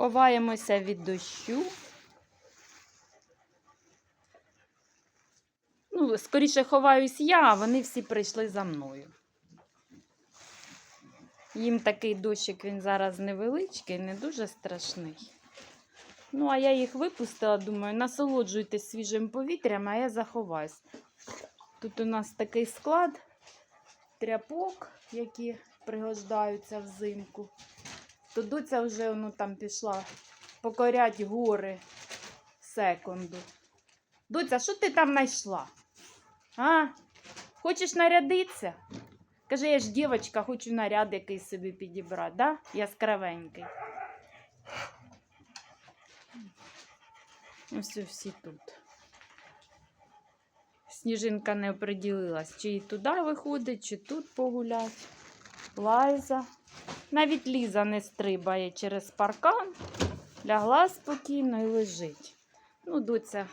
Ховаємося від дощу. Ну, скоріше ховаюсь я, а вони всі прийшли за мною. Їм такий дощик, він зараз невеличкий, не дуже страшний. Ну, а я їх випустила, думаю, насолоджуйтесь свіжим повітрям, а я заховаюсь. Тут у нас такий склад тряпок, які пригождаються взимку. То доця вже ну, там пішла покорять гори секунду. Доця, що ти там знайшла? А? Хочеш нарядитися? Каже, я ж дівчинка, хочу наряд якийсь собі підібрати, да? Яскравенький. Ось всі тут. Сніжинка не оприділилась, чи і туди виходить, чи тут погулять. Лайза. Навіть Ліза не стрибає через паркан, лягла спокійно і лежить. Ну, доця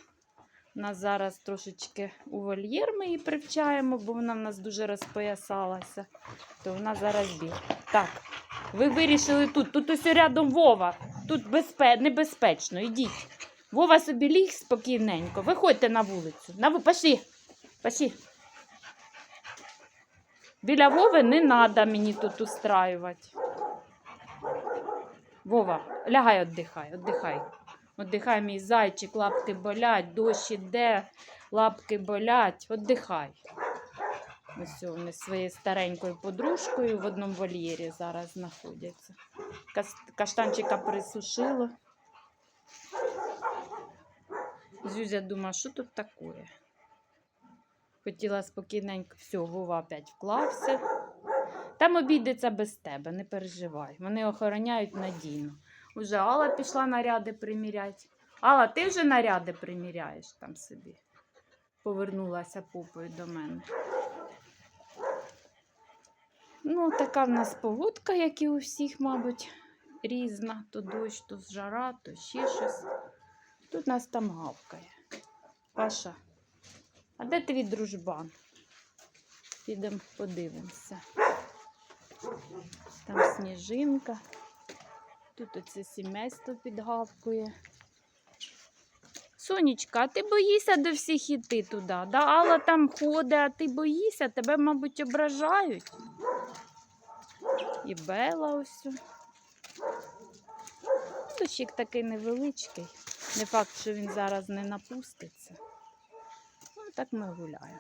у нас зараз трошечки у вольєр ми її привчаємо, бо вона в нас дуже розпоясалася. То вона зараз біг. Так, ви вирішили тут. Тут ось рядом Вова. Тут безпе... небезпечно. Ідіть. Вова собі ліг спокійненько. Виходьте на вулицю. На. Пошли. Пошли. Біля Вови не треба мені тут устраювати. Вова, лягай, віддихай, віддихай. Віддихай, мій зайчик, лапки болять, дощ іде, лапки болять, віддихай. Ось вони своєю старенькою подружкою в одному вольєрі зараз знаходяться. Каштанчика присушило. Зюзя думає, що тут таке? Хотіла спокійненько, все, Вова опять вклався. Там обійдеться без тебе, не переживай. Вони охороняють надійно. Уже Алла пішла наряди приміряти. Алла, ти вже наряди приміряєш там собі. Повернулася попою до мене. Ну, така в нас погодка, як і у всіх, мабуть, різна. То дощ, то жара, то ще щось. Тут нас там гавкає. Паша, а де твій дружбан? Підемо подивимося. Там сніжинка. Тут оце сімейство підгавкує. Сонечка, а ти боїшся до всіх іти туди? Да? Алла там ходить, а ти боїшся, тебе, мабуть, ображають. І Бела ось. Дощик такий невеличкий. Не факт, що він зараз не напуститься. Так ми гуляємо.